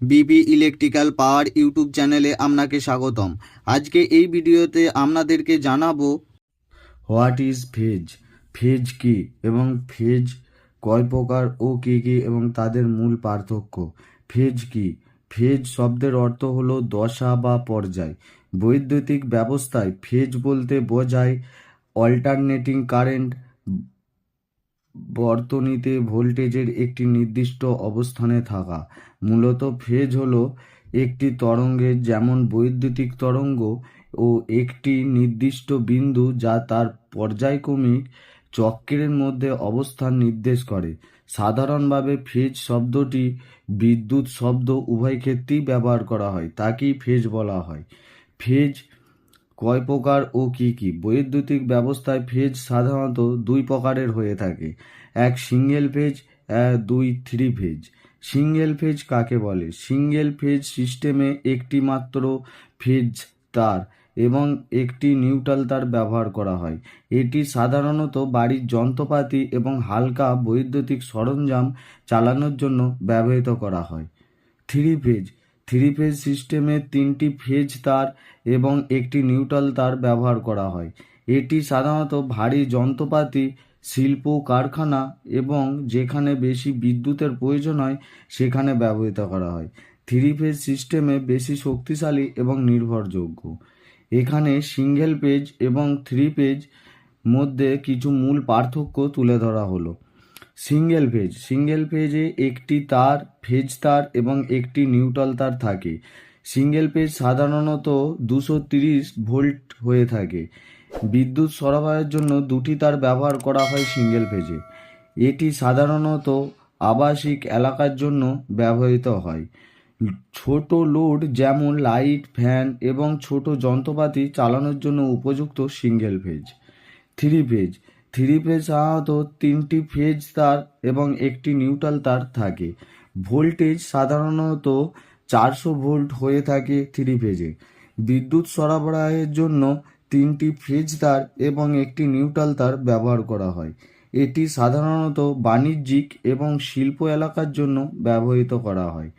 বিবি electrical power YouTube চ্যানেলে আপনাকে স্বাগতম। আজকে এই ভিডিওতে আপনাদেরকে জানাব হোয়াট ইজ ফেজ? ফেজ কি এবং ফেজ কয় প্রকার ও কী কী এবং তাদের মূল পার্থক্য? ফেজ কি? ফেজ শব্দের অর্থ হলো দশা বা পর্যায়। বৈদ্যুতিক ব্যবস্থায় ফেজ বলতে বোঝায় অল্টারনেটিং কারেন্ট বর্তনীতে ভোল্টেজের একটি নির্দিষ্ট অবস্থানে থাকা। মূলত ফেজ হলো একটি তরঙ্গের যেমন বৈদ্যুতিক তরঙ্গ ও একটি নির্দিষ্ট বিন্দু যা তার পর্যায়ক্রমিক চক্রের মধ্যে অবস্থান নির্দেশ করে। সাধারণভাবে ফেজ শব্দটি বিদ্যুৎ শব্দ উভয় ক্ষেত্রেই ব্যবহার করা হয়, তাকেই ফেজ বলা হয়। ফেজ কয় প্রকার ও কি কি? বৈদ্যুতিক ব্যবস্থায় ফেজ সাধারণত দুই প্রকারের হয়ে থাকে। এক সিঙ্গেল ফেজ দুই থ্রি ফেজ। সিঙ্গেল ফেজ কাকে বলে? সিঙ্গেল ফেজ সিস্টেমে একটি মাত্র ফেজ তার এবং একটি নিউট্রাল তার ব্যবহার করা হয়। এটি সাধারণত বাড়ির যন্ত্রপাতি এবং হালকা বৈদ্যুতিক সরঞ্জাম চালানোর জন্য ব্যবহৃত করা হয়। থ্রি ফেজ থ্রি ফেজ সিস্টেমে তিনটি ফেজ তার এবং একটি নিউট্রাল তার ব্যবহার করা হয়। এটি সাধারণত ভারী যন্ত্রপাতি, শিল্প, কারখানা এবং যেখানে বেশি বিদ্যুতের প্রয়োজন হয়, সেখানে ব্যবহৃত করা হয়। থ্রি ফেজ সিস্টেমে বেশি শক্তিশালী এবং নির্ভরযোগ্য। এখানে সিঙ্গেল পেজ এবং থ্রি পেজ মধ্যে কিছু মূল পার্থক্য তুলে ধরা হলো। Single phase. সিঙ্গেল ফেজে একটি তার, ফেজ তার এবং একটি নিউট্রাল তার থাকে। সিঙ্গেল পেজ সাধারণত দুশো তিরিশ ভোল্ট হয়ে থাকে। বিদ্যুৎ সরবরাহের জন্য দুটি তার ব্যবহার করা হয় সিঙ্গেল ফেজে। এটি সাধারণত আবাসিক এলাকার জন্য ব্যবহৃত হয়। ছোট লোড যেমন লাইট, ফ্যান এবং ছোট যন্ত্রপাতি চালানোর জন্য উপযুক্ত single phase. Three phase three phase সাধারণত তিনটি ফেজ তার এবং একটি নিউট্রাল তার থাকে। ভোল্টেজ সাধারণত চারশো ভোল্ট হয়ে থাকে থ্রি ফেজে বিদ্যুৎ সরবরাহের জন্য তিনটি ফেজ তার এবং একটি নিউট্রাল তার ব্যবহার করা হয়। এটি সাধারণত বাণিজ্যিক এবং শিল্প এলাকার জন্য ব্যবহৃত করা হয়।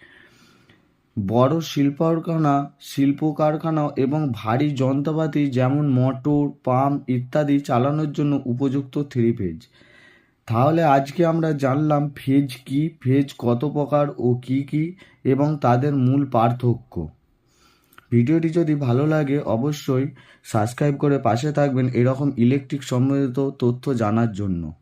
বড় শিল্প কারখানা শিল্প কারখানা এবং ভারী যন্ত্রপাতি যেমন মোটর, পাম্প ইত্যাদি চালানোর জন্য উপযুক্ত থ্রি ফেজ। তাহলে আজকে আমরা জানলাম ফেজ কি, ফেজ কত প্রকার ও কি কি এবং তাদের মূল পার্থক্য। ভিডিওটি যদি ভালো লাগে অবশ্যই সাবস্ক্রাইব করে পাশে থাকবেন এরকম ইলেকট্রিক সম্বন্ধিত তথ্য জানার জন্য।